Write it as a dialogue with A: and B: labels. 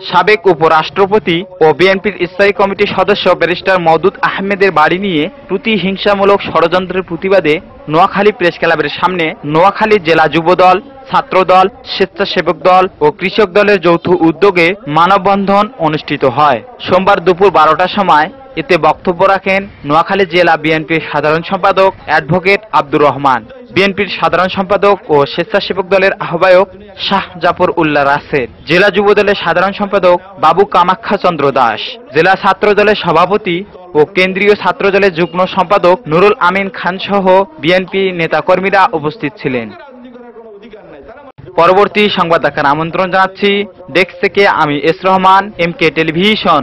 A: সাবেক উপরাষ্ট্রপতি ও বিএনপির স্থায়ী কমিটির সদস্য ব্যারিস্টার মওদুদ আহমেদের বাড়ি নিয়ে প্রতিহিংসামূলক ষড়যন্ত্রের প্রতিবাদে নোয়াখালী প্রেস ক্লাবের সামনে নোয়াখালী জেলা যুবদল, ছাত্রদল, স্বেচ্ছাসেবক দল ও কৃষক দলের যৌথ উদ্যোগে মানববন্ধন অনুষ্ঠিত হয়। সোমবার দুপুর বারোটার সময় এতে বক্তব্য রাখেন নোয়াখালী জেলা বিএনপির সাধারণ সম্পাদক অ্যাডভোকেট আব্দুর রহমান। বিএনপির সাধারণ সম্পাদক ও স্বেচ্ছাসেবক দলের আহ্বায়ক শাহ জাফর উল্লাহ রাসেল। জেলা যুব দলের সাধারণ সম্পাদক বাবু কামাখ্যা চন্দ্র দাস। জেলা ছাত্র দলের সভাপতি ও কেন্দ্রীয় ছাত্র দলের যুগ্ম সম্পাদক নুরুল আমিন খান সহ বিএনপি নেতাকর্মীরা উপস্থিত ছিলেন। পরবর্তী সংবাদ দেখার আমন্ত্রণ জানাচ্ছি, ডেস্ক থেকে আমি S Rahman, M K television.